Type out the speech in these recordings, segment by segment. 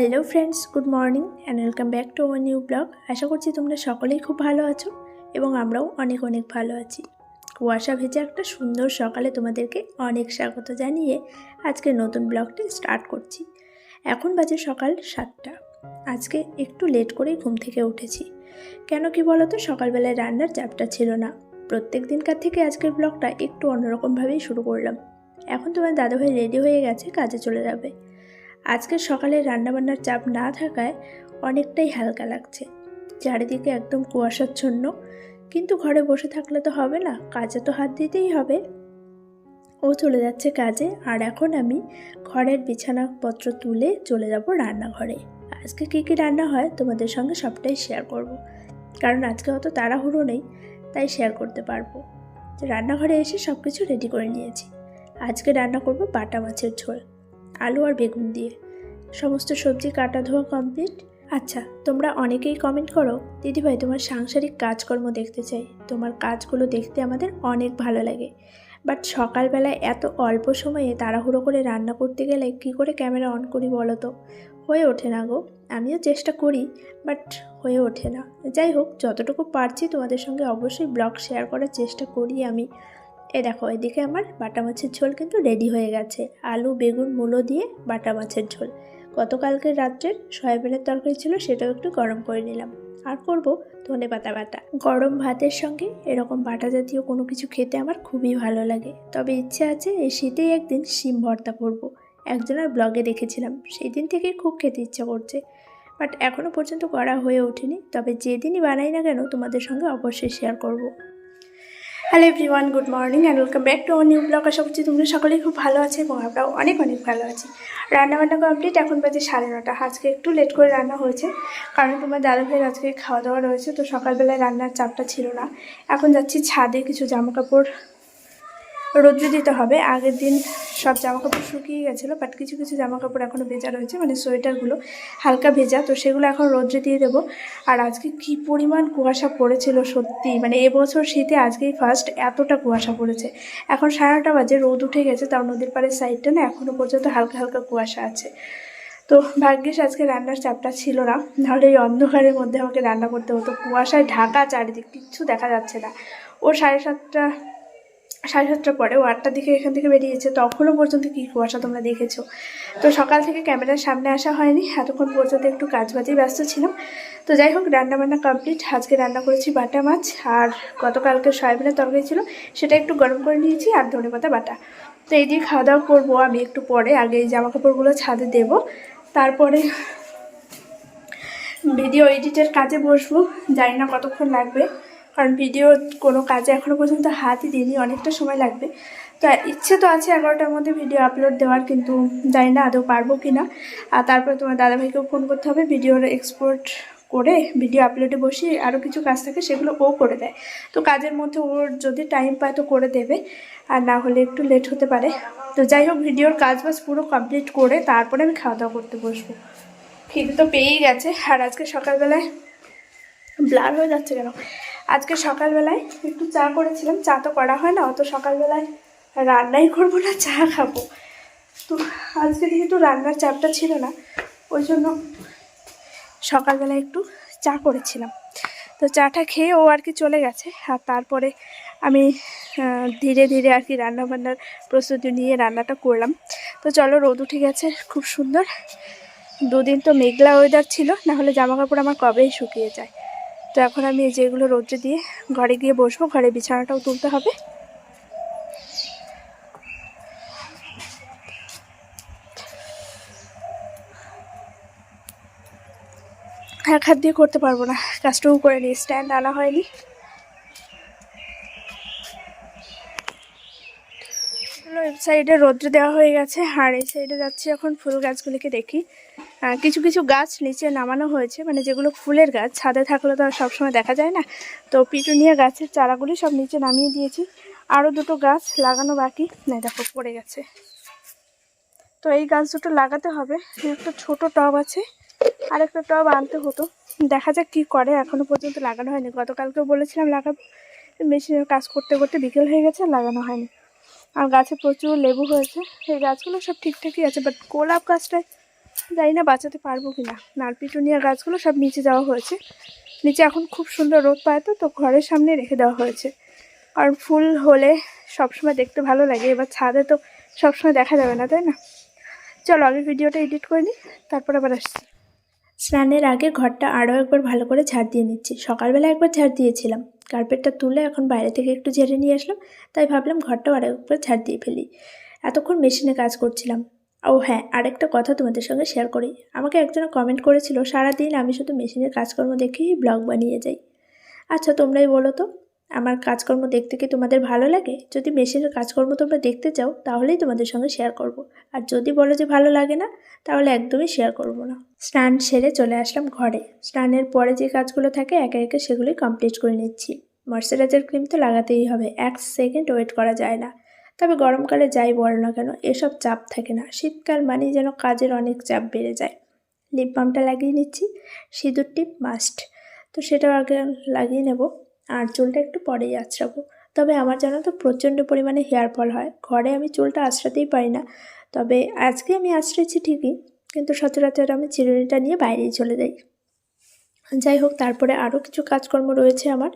Hello friends good morning and welcome back to our new blog আশা করছি তোমরা সকলেই খুব ভালো আছো এবং আমরাও অনেক অনেক ভালো আছি। কুয়াশা ভেজে একটা সুন্দর সকালে তোমাদেরকে অনেক স্বাগত জানিয়ে আজকে নতুন ব্লগটি স্টার্ট করছি। এখন বাজে সকাল সাতটা। আজকে একটু লেট করেই ঘুম থেকে উঠেছি। কেন কি বলো তো সকালবেলায় রান্নার চাপটা ছিল না। প্রত্যেক দিনকার থেকে আজকের ব্লগটা একটু অন্যরকমভাবেই শুরু করলাম। এখন তোমার দাদাভাই রেডি হয়ে গেছে, কাজে চলে যাবে। আজকের সকালে রান্নাবান্নার চাপ না থাকায় অনেকটাই হালকা লাগছে। চারিদিকে একদম কুয়াশাচ্ছন্ন। কিন্তু ঘরে বসে থাকলে তো হবে না, কাজে তো হাত দিতেই হবে। ও চলে যাচ্ছে কাজে, আর এখন আমি ঘরের বিছানাপত্র তুলে চলে যাব রান্নাঘরে। আজকে কী কী রান্না হয় তোমাদের সঙ্গে সবটাই শেয়ার করব। কারণ আজকে অত তাড়াহুড়ো নেই, তাই শেয়ার করতে পারব। রান্নাঘরে এসে সব কিছু রেডি করে নিয়েছি। আজকে রান্না করব বাটা মাছের ঝোল। আলু আর বেগুন দিয়ে। সমস্ত সবজি কাটা ধোয়া কমপ্লিট আচ্ছা তোমরা অনেকেই কমেন্ট করো। দিদিভাই, তোমার সাংসারিক কাজকর্ম দেখতে চাই। তোমার কাজগুলো দেখতে আমাদের অনেক ভালো লাগে। বাট সকালবেলায় এত অল্প সময়ে তাড়াহুড়ো করে রান্না করতে গেলে কি করে ক্যামেরা অন করি বলো তো? হয়ে ওঠে না গো। আমিও চেষ্টা করি বাট হয়ে ওঠে না। যাই হোক, যতটুকু পারছি তোমাদের সঙ্গে অবশ্যই ব্লগ শেয়ার করার চেষ্টা করি আমি। এ দেখো, এদিকে আমার বাটা মাছের ঝোল কিন্তু রেডি হয়ে গেছে। আলু, বেগুন, মূলো দিয়ে বাটা মাছের ঝোল। গতকালকে রাত্রের সয়াবিনের তরকারি ছিল, সেটাও একটু গরম করে নিলাম। আর করব ধনে পাতা বাটা। গরম ভাতের সঙ্গে এরকম বাটা জাতীয় কোনো কিছু খেতে আমার খুবই ভালো লাগে। তবে ইচ্ছে আছে এই শীতেই একদিন শিম ভর্তা করব। একজনের ব্লগে দেখেছিলাম সেই দিন থেকেই খুব খেতে ইচ্ছা করছে। বাট এখনও পর্যন্ত করা হয়ে ওঠেনি। তবে যেদিনই বানাই না কেন, তোমাদের সঙ্গে অবশ্যই শেয়ার করব। Hello everyone good morning and welcome back to new blog আশা করছি তোমরা সকলেই খুব ভালো আছে এবং আমরাও অনেক অনেক ভালো আছি। রান্নাবান্না কমপ্লিট এখন বাজে সাড়ে নটা। আজকে একটু লেট করে রান্না হয়েছে, কারণ তোমার দাদা ভাইয়ের আজকে খাওয়া দাওয়া রয়েছে, তো সকালবেলায় রান্নার চাপটা ছিল না। এখন যাচ্ছি ছাদে কিছু জামা কাপড় রোদ্রে দিতে হবে। আগের দিন সব জামা কাপড় শুকিয়ে গেছিল বাট কিছু কিছু জামা কাপড় এখনও ভেজা রয়েছে মানে সোয়েটারগুলো হালকা ভেজা, তো সেগুলো এখন রোদ্রে দিয়ে দেবো। আর আজকে কি পরিমাণ কুয়াশা পড়েছিল সত্যি মানে এবছর শীতে আজকেই ফার্স্ট এতটা কুয়াশা পড়েছে। এখন সাড়ে বাজে, রোদ উঠে গেছে, তাও নদীর পাড়ের সাইডটা না এখনও পর্যন্ত হালকা হালকা কুয়াশা আছে। তো ভাগ্যিস আজকে রান্নার চাপটা ছিল না, নাহলে এই অন্ধকারের মধ্যে আমাকে রান্না করতে হতো। কুয়াশায় ঢাকা চারিদিক, কিচ্ছু দেখা যাচ্ছে না। ও সাড়ে সাতটা সাড়ে সাতটার পরে ও আটটার দিকে এখান থেকে বেরিয়েছে। তখনও পর্যন্ত কী কুয়াশা তোমরা দেখেছ? তো সকাল থেকে ক্যামেরার সামনে আসা হয়নি। এতক্ষণ পর্যন্ত একটু কাজ বাজেই ব্যস্ত ছিলাম। তো যাই হোক, রান্নাবান্না কমপ্লিট। আজকে রান্না করেছি বাটা মাছ। আর গতকালকে সয়াবিনের তরকারি ছিল, সেটা একটু গরম করে নিয়েছি আর ধনে পাতা বাটা। তো এই দিয়ে খাওয়া দাওয়া করব আমি একটু পরে। আগে এই জামা কাপড়গুলো ছাদে দেবো। তারপরে ভিডিও এডিটের কাজে বসবো। জানি না কতক্ষণ লাগবে। কারণ ভিডিও কোনো কাজে এখনও পর্যন্ত হাতই দিইনি, অনেকটা সময় লাগবে। তো ইচ্ছে তো আছে এগারোটার মধ্যে ভিডিও আপলোড দেওয়ার, কিন্তু জানি না আদৌ পারব কি না আর তারপরে তোমার দাদাভাইকেও ফোন করতে হবে ভিডিওর এক্সপোর্ট করে ভিডিও আপলোডে বসিয়ে আরও কিছু কাজ থাকে সেগুলো ও করে দেয়। তো কাজের মধ্যে ওর যদি টাইম পায় তো করে দেবে, আর না হলে একটু লেট হতে পারে। তো যাই হোক ভিডিওর কাজ বাজ পুরো কমপ্লিট করে তারপরে আমি খাওয়া দাওয়া করতে বসবো। খিদে তো পেয়েই গেছে, আর আজকে সকালবেলায় ব্লার হয়ে যাচ্ছে কেন? আজকে সকালবেলায় একটু চা করেছিলাম, চা তো করা হয় না, অত সকালবেলায় রান্নাই করব না, চা খাব। তো আজকে যেহেতু রান্নার চাপটা ছিল না, ওই জন্য সকালবেলায় একটু চা করেছিলাম। তো চাটা খেয়ে ও আর কি চলে গেছে, আর তারপরে আমি ধীরে ধীরে আর কি রান্নাবান্নার প্রস্তুতি নিয়ে রান্নাটা করলাম। তো চলো রোদ উঠে গেছে, খুব সুন্দর। দুদিন তো মেঘলা ওয়েদার ছিল না হলে জামা কাপড় আমার কবেই শুকিয়ে যায়। তো এখন আমি এই যেগুলো রোদ্রে দিয়ে ঘরে গিয়ে বসবো, ঘরে বিছানাটাও তুলতে হবে। এক হাত দিয়ে করতে পারব না, কাজটুকু করে নিই, স্ট্যান্ড আনা হয়নি। সাইডে রোদ্রে দেওয়া হয়ে গেছে, আর এই সাইডে যাচ্ছি এখন ফুল গাছগুলিকে দেখি। কিছু কিছু গাছ নিচে নামানো হয়েছে মানে যেগুলো ফুলের গাছ, ছাদে থাকলে তো আর সবসময় দেখা যায় না। তো পিটুনিয়া গাছের চারাগুলি সব নিচে নামিয়ে দিয়েছি। আরও দুটো গাছ লাগানো বাকি। না দেখো, পড়ে গেছে। তো এই গাছ দুটো লাগাতে হবে। একটা ছোট টব আছে আর একটা টব আনতে হতো। দেখা যাক কী করে এখনও পর্যন্ত লাগানো হয়নি। গতকালকেও বলেছিলাম লাগাবো। মেশিনের কাজ করতে করতে বিকেল হয়ে গেছে, লাগানো হয়নি। আর গাছে প্রচুর লেবু হয়েছে। এই গাছগুলো সব ঠিকঠাকই আছে বাট গোলাপ গাছটায় জানি না বাঁচাতে পারব কি না নারপিটুনিয়া গাছগুলো সব নিচে যাওয়া হয়েছে। নিচে এখন খুব সুন্দর রোদ পায় তো তো ঘরের সামনে রেখে দেওয়া হয়েছে। কারণ ফুল হলে সবসময় দেখতে ভালো লাগে, এবার ছাদে তো সবসময় দেখা যাবে না, তাই না? চলো আগে ভিডিওটা এডিট করে নিই, তারপর আবার আসছি। স্নানের আগে ঘরটা আরও একবার ভালো করে ঝাড় দিয়ে নিচ্ছি। সকালবেলা একবার ঝাড় দিয়েছিলাম। কার্পেটটা তুলে এখন বাইরে থেকে একটু ঝেড়ে নিয়ে আসলাম, তাই ভাবলাম ঘরটাও আরও একবার ঝাড় দিয়ে ফেলি। এতক্ষণ মেশিনে কাজ করছিলাম। ও হ্যাঁ আরেকটা কথা তোমাদের সঙ্গে শেয়ার করি। আমাকে একজন কমেন্ট করেছিল, সারাদিন আমি শুধু মেশিনের কাজকর্ম দেখেই ব্লগ বানিয়ে যাই। আচ্ছা তোমরাই বলো তো, আমার কাজকর্ম দেখতে কি তোমাদের ভালো লাগে? যদি মেশিনের কাজকর্ম তোমরা দেখতে চাও, তাহলেই তোমাদের সঙ্গে শেয়ার করব। আর যদি বলো যে ভালো লাগে না, তাহলে একদমই শেয়ার করব না। স্নান সেরে চলে আসলাম ঘরে। স্নানের পরে যে কাজগুলো থাকে, একে একে সেগুলোই কমপ্লিট করে নিচ্ছি। ময়শ্চারাইজার ক্রিম তো লাগাতেই হবে, এক সেকেন্ড ওয়েট করা যায় না। তবে গরমকালে যাই বলো না কেন, এসব চাপ থাকে না। শীতকাল মানেই যেন কাজের অনেক চাপ বেড়ে যায়। লিপ বামটা লাগিয়ে নিচ্ছি, সিঁদুর টিপ মাস্ট তো সেটাও আগে লাগিয়ে নেব, আর চুলটা একটু পরেই আঁচড়াবো। তবে আমার জানো তো প্রচণ্ড পরিমাণে হেয়ার ফল হয়। ঘরে আমি চুলটা আঁচড়াতেই পারি না। তবে আজকে আমি আঁচড়েছি ঠিকই, কিন্তু সচরাচর আমি চিরুনিটা নিয়ে বাইরেই চলে যাই। যাই হোক, তারপরে আরও কিছু কাজকর্ম রয়েছে আমার।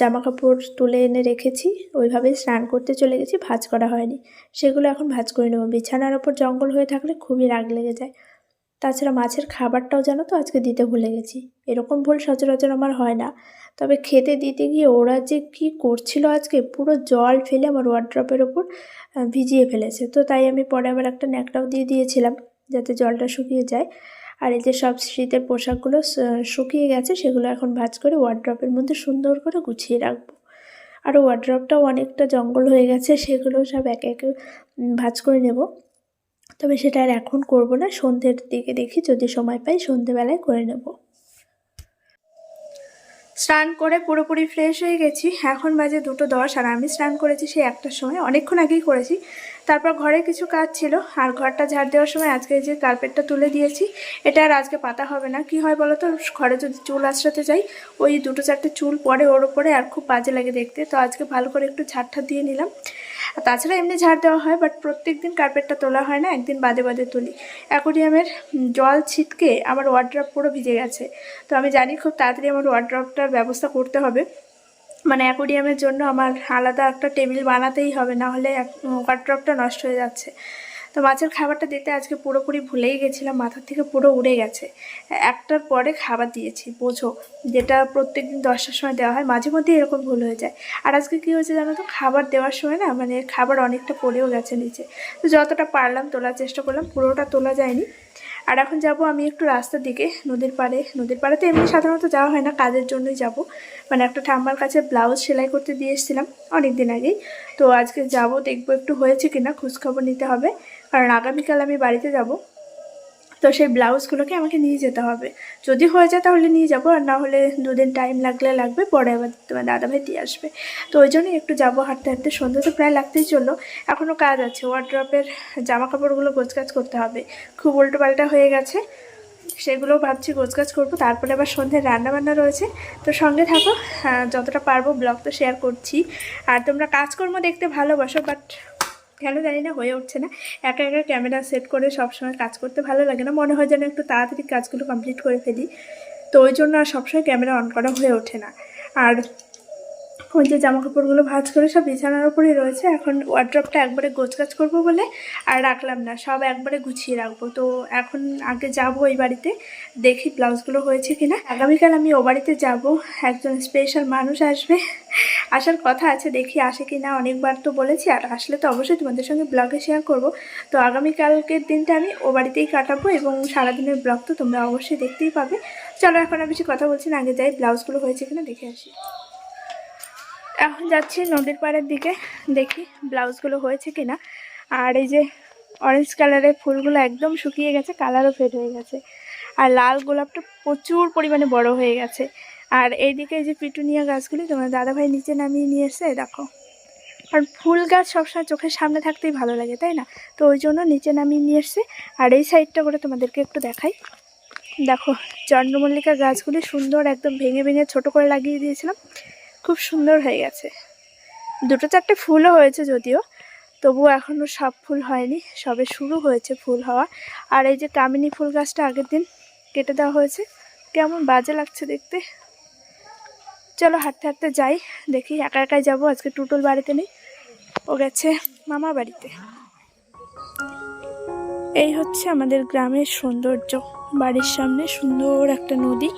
জামা কাপড় তুলে এনে রেখেছি। ওইভাবেই স্নান করতে চলে গেছি, ভাজ করা হয়নি। সেগুলো এখন ভাজ করে নেব। বিছানার ওপর জঙ্গল হয়ে থাকলে খুবই রাগ লেগে যায়। তাছাড়া মাছের খাবারটাও জানো তো, আজকে দিতে ভুলে গেছি। এরকম ভুল সচরাচর আমার হয় না। তবে খেতে দিতে গিয়ে ওরা যে কি করছিল আজকে, পুরো জল ফেলে আমার ওয়ার্ড্রপের ওপর ভিজিয়ে ফেলেছে। তো তাই আমি পরে আবার একটা ন্যাকটাও দিয়ে দিয়েছিলাম, যাতে জলটা শুকিয়ে যায়। আর এই যে সব শীতের পোশাকগুলো শুকিয়ে গেছে, সেগুলো এখন ভাঁজ করে ওয়ার্ড্রপের মধ্যে সুন্দর করে গুছিয়ে রাখব। আর ওয়ার্ড্রপটাও অনেকটা জঙ্গল হয়ে গেছে, সেগুলো সব একে একে ভাঁজ করে নেব। তবে সেটা আর এখন করব না, সন্ধ্যের দিকে দেখি, যদি সময় পাই সন্ধ্যেবেলায় করে নেব। স্নান করে পুরোপুরি ফ্রেশ হয়ে গেছি, এখন বাজে দুটো দশ, আর আমি স্নান করেছি সেই একটার সময়, অনেকক্ষণ আগেই করেছি। তারপর ঘরে কিছু কাজ ছিল, আর ঘরটা ঝাড় দেওয়ার সময় আজকে যে কার্পেটটা তুলে দিয়েছি, এটা আর আজকে পাতা হবে না। কি হয় বলো তো ঘরে যদি চুল আশ্রাতে যাই, ওই দুটো চারটে চুল পরে ওর ওপরে আর খুব বাজে লাগে দেখতে। তো আজকে ভালো করে একটু ঝাড়টা দিয়ে নিলাম। আর তাছাড়া এমনি ঝাড় দেওয়া হয় বাট প্রত্যেক দিন কার্পেটটা তোলা হয় না, একদিন বাদে বাদে তুলি। অ্যাকোরিয়ামের জল ছিটকে আমার ওয়ার্ড্রপ পুরো ভিজে গেছে। তো আমি জানি খুব তাড়াতাড়ি আমার ওয়ার্ড্রপটার ব্যবস্থা করতে হবে। মানে অ্যাকোরিয়ামের জন্য আমার আলাদা একটা টেবিল বানাতেই হবে, না হলে ওয়ার্ড্রপটা নষ্ট হয়ে যাচ্ছে। তো মাছের খাবারটা দিতে আজকে পুরোপুরি ভুলেই গেছিলাম মাথার থেকে পুরো উড়ে গেছে। একটার পরে খাবার দিয়েছি, বোঝো। যেটা প্রত্যেক দিন দশটার সময় দেওয়া হয়, মাঝে মধ্যে এরকম ভুল হয়ে যায়। আর আজকে কী হয়েছে জানো তো, খাবার দেওয়ার সময় না মানে খাবার অনেকটা পড়েও গেছে নিচে। তো যতটা পারলাম তোলার চেষ্টা করলাম, পুরোটা তোলা যায়নি। আর এখন যাব আমি একটু রাস্তার দিকে, নদীর পাড়ে। নদীর পাড়ে তো এমনি সাধারণত যাওয়া হয় না, কাজের জন্যই যাব। মানে একটা ঠাম্মার কাছে ব্লাউজ সেলাই করতে দিয়ে এসেছিলাম অনেক দিন আগেই। তো আজকে যাব, দেখব একটু হয়েছে কিনা, খোঁজখবর নিতে হবে। কারণ আগামীকাল আমি বাড়িতে যাব। তো সেই ব্লাউজগুলোকে আমাকে নিয়ে যেতে হবে। যদি হয়ে যায় তাহলে নিয়ে যাব, আর না হলে দুদিন টাইম লাগলে লাগবে, পরে আবার তোমার দাদাভাই দিয়ে আসবে। তো ওই জন্যই একটু যাব হাঁটতে হাঁটতে, সন্ধ্যে তো প্রায় লাগতেই চলল। এখনও কাজ আছে ওয়ার্ড্রপের জামা কাপড়গুলো গোছগাছ করতে হবে। খুব উল্টো পাল্টা হয়ে গেছে, সেগুলোও ভাবছি গোছগাছ করব। তারপরে আবার সন্ধ্যে রান্নাবান্না রয়েছে। তো সঙ্গে থাকো যতটা পারব ব্লগ তো শেয়ার করছি। আর তোমরা কাজকর্ম দেখতে ভালোবাসো বাট কেন জানি না, হয়ে উঠছে না। একা একা ক্যামেরা সেট করে সবসময় কাজ করতে ভালো লাগে না। মনে হয় যেন একটু তাড়াতাড়ি কাজগুলো কমপ্লিট করে ফেলি। তো ওই জন্য আর সবসময় ক্যামেরা অন করা হয়ে ওঠে না। আর ওই যে জামা কাপড়গুলো ভাঁজ করে সব বিছানার উপরেই রয়েছে, এখন ওয়ার্ড্রপটা একবারে গোছগাছ করব বলে আর রাখলাম না, সব একবারে গুছিয়ে রাখব। তো এখন আগে যাব ওই বাড়িতে, দেখি ব্লাউজগুলো হয়েছে কিনা। আগামীকাল আমি ও বাড়িতে যাব, একজন স্পেশাল মানুষ আসবে। আসার কথা আছে, দেখি আসে কি না অনেকবার তো বলেছি, আর আসলে তো অবশ্যই তোমাদের সঙ্গে ব্লগে শেয়ার করব। তো আগামীকালকের দিনটা আমি ও বাড়িতেই কাটাবো এবং সারাদিনের ব্লগ তো তোমরা অবশ্যই দেখতেই পাবে। চলো এখন আর বেশি কথা বলছি না, আগে যাই ব্লাউজগুলো হয়েছে কিনা দেখে আসি। এখন যাচ্ছি নদীর পাড়ের দিকে, দেখি ব্লাউজগুলো হয়েছে কিনা। আর এই যে অরেঞ্জ কালারের ফুলগুলো একদম শুকিয়ে গেছে কালারও ফেড হয়ে গেছে। আর লাল গোলাপটা প্রচুর পরিমাণে বড় হয়ে গেছে। আর এইদিকে এই যে পিটুনিয়া গাছগুলি, তোমার দাদাভাই নিচে নামিয়ে নিয়ে এই দেখো। আর ফুল গাছ সবসময় চোখের সামনে থাকতেই ভালো লাগে, তাই না? তো ওই জন্য নিচে নামিয়ে নিয়ে এসছে। আর এই সাইডটা করে তোমাদেরকে একটু দেখাই। দেখো, চন্দ্রমল্লিকা গাছগুলি সুন্দর একদম ভেঙে ভেঙে ছোট করে লাগিয়ে দিয়েছিলাম। খুব সুন্দর হয়ে গেছে। দুটো চারটে ফুলও হয়েছে যদিও, তবুও এখনও সব ফুল হয়নি, সবে শুরু হয়েছে ফুল হওয়া। আর এই যে কামিনী ফুল গাছটা আগের দিন কেটে দেওয়া হয়েছে, কেমন বাজে লাগছে দেখতে। চলো হাঁটতে হাঁটতে যাই, দেখি একা একাই যাব, আজকে টুটুল বাড়িতে নেই, ও গেছে মামা বাড়িতে। এই হচ্ছে আমাদের গ্রামের সৌন্দর্য, বাড়ির সামনে সুন্দর একটা নদী।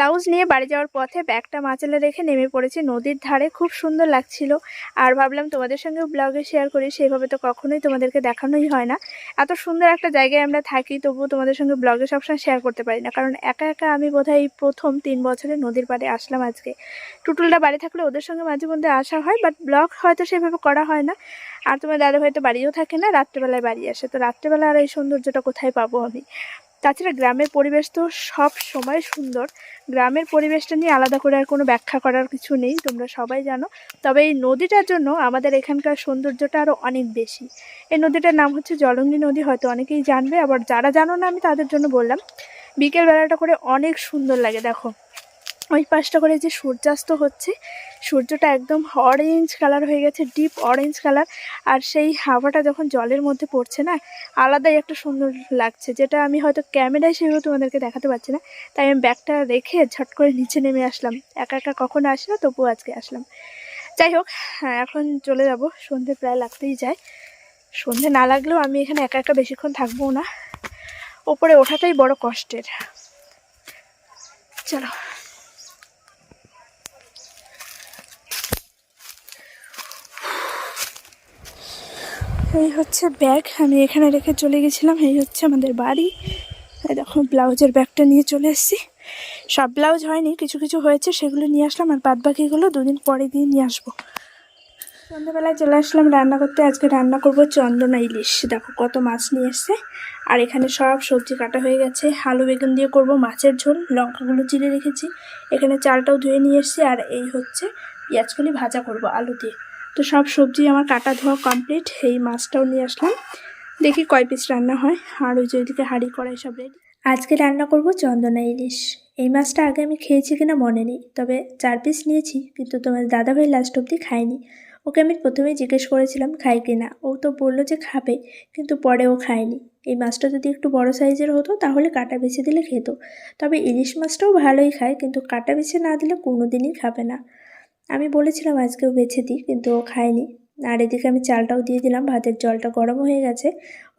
ব্লাউজ নিয়ে বাড়ি যাওয়ার পথে ব্যাগটা মাচালে রেখে নেমে পড়েছি। নদীর ধারে খুব সুন্দর লাগছিল। আর ভাবলাম তোমাদের সঙ্গেও ব্লগে শেয়ার করি, সেইভাবে তো কখনোই তোমাদেরকে দেখানোই হয় না। এত সুন্দর একটা জায়গায় আমরা থাকি, তবুও তোমাদের সঙ্গে ব্লগে সবসময় শেয়ার করতে পারি না। কারণ একা একা আমি বোধহয় প্রথম তিন বছরে নদীর পাড়ে আসলাম আজকে। টুটুলটা বাড়ি থাকলে ওদের সঙ্গে মাঝে মধ্যে আসা হয় বাট ব্লগ হয়তো সেভাবে করা হয় না। আর তোমার দাদা হয়তো বাড়িও থাকে না, রাত্রেবেলায় বাড়ি আসে। তো রাত্রেবেলা আর এই সৌন্দর্যটা কোথায় পাবো আমি? তাছাড়া গ্রামের পরিবেশ তো সব সময় সুন্দর। গ্রামের পরিবেশটা নিয়ে আলাদা করে আর কোনো ব্যাখ্যা করার কিছু নেই, তোমরা সবাই জানো। তবে এই নদীটার জন্য আমাদের এখানকার সৌন্দর্যটা আরও অনেক বেশি। এই নদীটার নাম হচ্ছে জলঙ্গি নদী, হয়তো অনেকেই জানবে, আবার যারা জানো না, আমি তাদের জন্য বললাম। বিকেলবেলাটা করে অনেক সুন্দর লাগে, দেখো। ওই পাশটা করে যে সূর্যাস্ত হচ্ছে, সূর্যটা একদম অরেঞ্জ কালার হয়ে গেছে ডিপ অরেঞ্জ কালার আর সেই হাওয়াটা যখন জলের মধ্যে পড়ছে না, আলাদাই একটা সুন্দর লাগছে, যেটা আমি হয়তো ক্যামেরায় সেভাবে তোমাদেরকে দেখাতে পারছি না, তাই আমি ব্যাগটা রেখে ঝট করে নিচে নেমে আসলাম। একা একা কখনো আসি না, তবুও আজকে আসলাম। যাই হোক হ্যাঁ এখন চলে যাব, সন্ধে প্রায় লাগতেই যায়। সন্ধে না লাগলেও আমি এখানে একা একা বেশিক্ষণ থাকব না। ওপরে ওঠাটাই বড় কষ্টের। চলো। এই হচ্ছে ব্যাগ। আমি এখানে রেখে চলে গেছিলাম। এই হচ্ছে আমাদের বাড়ি। দেখো, ব্লাউজের ব্যাগটা নিয়ে চলে এসেছি। সব ব্লাউজ হয়নি, কিছু কিছু হয়েছে, সেগুলো নিয়ে আসলাম আর বাদ বাকিগুলো দুদিন পরে দিয়ে নিয়ে আসব। সন্ধ্যাবেলায় চলে আসলাম রান্না করতে। আজকে রান্না করব চন্দনা ইলিশ। দেখো, কত মাছ নিয়ে এসছে। আর এখানে সব সবজি কাটা হয়ে গেছে। আলু বেগুন দিয়ে করব মাছের ঝোল। লঙ্কাগুলো চিড়ে রেখেছি। এখানে চালটাও ধুয়ে নিয়ে এসছি। আর এই হচ্ছে পেঁয়াজকলি ভাজা করব আলু দিয়ে। তো সব সবজি আমার কাটা ধোয়া কমপ্লিট এই মাছটাও নিয়ে আসলাম। দেখি কয় পিস রান্না হয়, আর ওই যে ওইদিকে হাঁড়ি কড়াই সব রেডি আজকে রান্না করব চন্দনা ইলিশ। এই মাছটা আগে আমি খেয়েছি কিনা মনে নেই, তবে চার পিস নিয়েছি, কিন্তু তোমার দাদাভাই লাস্ট অবধি খায়নি। ওকে আমি প্রথমেই জিজ্ঞেস করেছিলাম খাই কিনা? ও তো বলল যে খাবে, কিন্তু পরে ও খায়নি। এই মাছটা যদি একটু বড় সাইজের হতো, তাহলে কাটা বেছে দিলে খেত। তবে ইলিশ মাছটাও ভালোই খায়, কিন্তু কাটা বেছে না দিলে কোনো দিনই খাবে না। আমি বলেছিলাম আজকেও বেছে দিই, কিন্তু ও খায়নি। আর এদিকে আমি চালটাও দিয়ে দিলাম, ভাতের জলটা গরম হয়ে গেছে।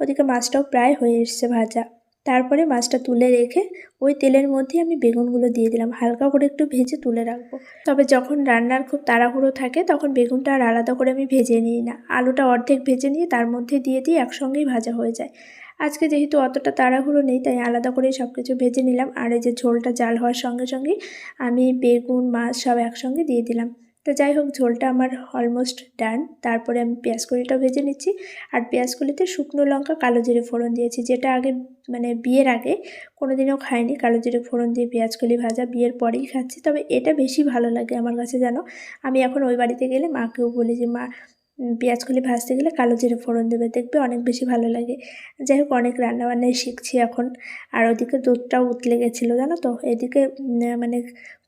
ওদিকে মাছটাও প্রায় হয়ে এসছে ভাজা। তারপরে মাছটা তুলে রেখে ওই তেলের মধ্যে আমি বেগুনগুলো দিয়ে দিলাম। হালকা করে একটু ভেজে তুলে রাখব। তবে যখন রান্নার খুব তাড়াহুড়ো থাকে, তখন বেগুনটা আর আলাদা করে আমি ভেজে নিই না। আলুটা অর্ধেক ভেজে নিয়ে তার মধ্যে দিয়ে দিই, একসঙ্গেই ভাজা হয়ে যায়। আজকে যেহেতু অতটা তাড়াহুড়ো নেই, তাই আলাদা করে সব কিছু ভেজে নিলাম। আর এই যে ঝোলটা জাল হওয়ার সঙ্গে সঙ্গে আমি বেগুন, মাছ সব একসঙ্গে দিয়ে দিলাম। তো যাই হোক ঝোলটা আমার অলমোস্ট ডান তারপরে আমি পেঁয়াজ কলিটাও ভেজে নিচ্ছি। আর পেঁয়াজ কলিতে শুকনো লঙ্কা, কালো জিরে ফোড়ন দিয়েছি, যেটা আগে মানে বিয়ের আগে কোনো দিনও খাইনি। কালো জিরে ফোড়ন দিয়ে পেঁয়াজ কলি ভাজা, বিয়ের পরেই খাচ্ছি। তবে এটা বেশি ভালো লাগে আমার কাছে, জানো? আমি এখন ওই বাড়িতে গেলে মাকেও বলি যে, মা পেঁয়াজগুলি ভাজতে গেলে কালো জিরে ফোড়ন দেবে, দেখবে অনেক বেশি ভালো লাগে। যাই হোক অনেক রান্নাবান্নাই শিখছি এখন। আর ওদিকে দুধটাও উতলে গেছিল, জানো তো? এদিকে মানে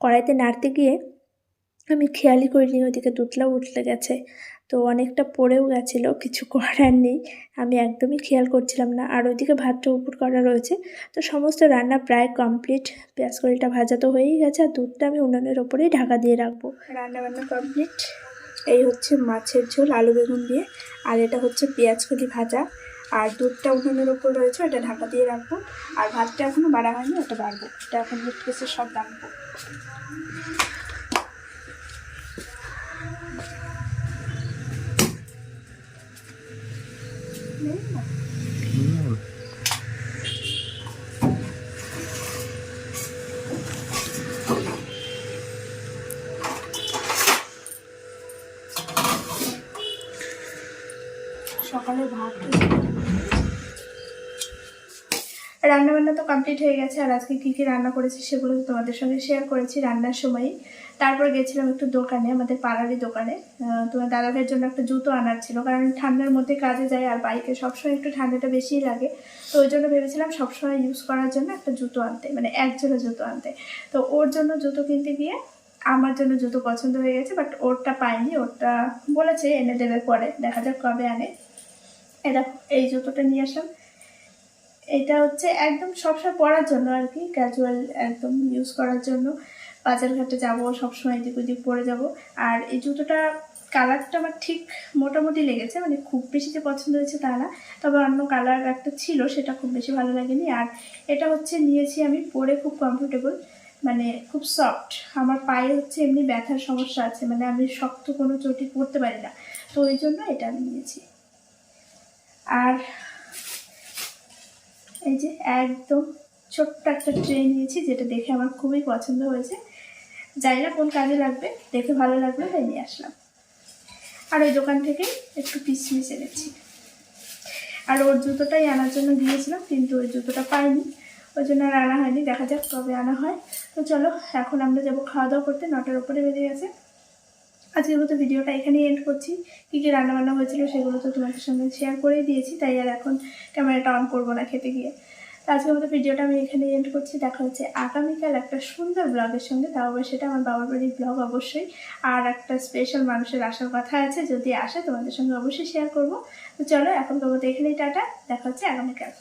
কড়াইতে নাড়তে গিয়ে আমি খেয়ালই করিনি ওদিকে দুধটাও উতলে গেছে। তো অনেকটা পড়েও গেছিল, কিছু করার নেই। আমি একদমই খেয়াল করছিলাম না। আর ওইদিকে ভাতটা উপর করা রয়েছে। তো সমস্ত রান্না প্রায় কমপ্লিট পেঁয়াজ কড়িটা ভাজা তো হয়েই গেছে, আর দুধটা আমি উনুনের ওপরেই ঢাকা দিয়ে রাখব। রান্না বান্না কমপ্লিট এই হচ্ছে মাছের ঝোল, আলু বেগুন দিয়ে। আর এটা হচ্ছে পেঁয়াজ কলি ভাজা। আর দুধটা উনুনের ওপর রয়েছে, ওটা ঢাকা দিয়ে রাখব। আর ভাতটা এখনও বাড়া হয়নি, ওটা বাড়বো। এটা এখন মিট সব রাখব সকালে ভাত। রান্না বান্না তো কমপ্লিট হয়ে গেছে, আর আজকে কী কী রান্না করেছি সেগুলো তোমাদের সঙ্গে শেয়ার করেছি রান্নার সময়ই। তারপর গেছিলাম একটু দোকানে, আমাদের পাড়ারই দোকানে। তোমার দাদা ভাইয়ের জন্য একটা জুতো আনার ছিল, কারণ ঠান্ডার মধ্যে কাজে যায় আর বাইকে সবসময় একটু ঠান্ডাটা বেশিই লাগে। তো ওই জন্য ভেবেছিলাম সবসময় ইউজ করার জন্য একটা জুতো আনতে মানে এক জোড়া জুতো আনতে। তো ওর জন্য জুতো কিনতে গিয়ে আমার জন্য জুতো পছন্দ হয়ে গেছে বাট ওরটা পাইনি, ওরটা বলেছে এনে দেবে পরে, দেখা যাক কবে আনে। দেখো, এই জুতোটা নিয়ে আসলাম। এটা হচ্ছে একদম সবসময় পরার জন্য আর কি ক্যাজুয়াল একদম ইউজ করার জন্য। বাজার ঘাটে যাব, সবসময় এদিক ওদিক পরে যাব। আর এই জুতোটা কালারটা আমার ঠিক মোটামুটি লেগেছে মানে খুব বেশি যে পছন্দ হয়েছে তা না। তবে অন্য কালার একটা ছিল, সেটা খুব বেশি ভালো লাগেনি। আর এটা হচ্ছে নিয়েছি আমি পরে খুব কমফোর্টেবল মানে খুব সফট আমার পায়ে হচ্ছে এমনি ব্যথার সমস্যা আছে মানে আমি শক্ত কোনো চটি পরতে পারি না। তো ওই জন্য এটা আমি নিয়েছি। আর এই যে একদম ছোট্ট একটা ট্রে নিয়েছি, যেটা দেখে আমার খুবই পছন্দ হয়েছে। জানি না কোন কাজে লাগবে, দেখে ভালো লাগল তাই নিয়ে আসলাম। আর ওই দোকান থেকে একটু কিশমিশ এনেছি। আর ওর জুতোটাই আনার জন্য দিয়েছিলাম, কিন্তু ওই জুতোটা পাইনি। ওই জন্য আর আনা হয়নি, দেখা যাক কবে আনা হয়। তো চলো, এখন আমরা যাব খাওয়া দাওয়া করতে, নটার ওপরে বেজে গেছে। আজকের মতো ভিডিওটা এখানেই এন্ড করছি। কী কী রান্নাবান্না হয়েছিল সেগুলো তো তোমাদের সঙ্গে শেয়ার করেই দিয়েছি, তাই আর এখন ক্যামেরাটা অন করব না খেতে গিয়ে। তো আজকের মতো ভিডিওটা আমি এখানে এন্ড করছি। দেখা হচ্ছে আগামীকাল একটা সুন্দর ব্লগের সঙ্গে। তাও আবার সেটা আমার বাবার বাড়ির ব্লগ অবশ্যই। আর একটা স্পেশাল মানুষের আসার কথা আছে, যদি আসে তোমাদের সঙ্গে অবশ্যই শেয়ার করব। তো চলো এখন মতো এখানেই টাটা। দেখা হচ্ছে আগামীকাল।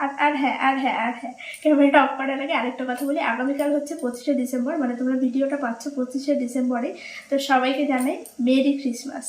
আর আর হ্যাঁ আর হ্যাঁ আর হ্যাঁ। ক্যামেরাটা অফ করার আগে আরেকটা কথা বলি। আগামীকাল হচ্ছে পঁচিশে ডিসেম্বর মানে তোমরা ভিডিওটা পাচ্ছ পঁচিশে ডিসেম্বরে। তো সবাইকে জানাই, মেরি ক্রিসমাস।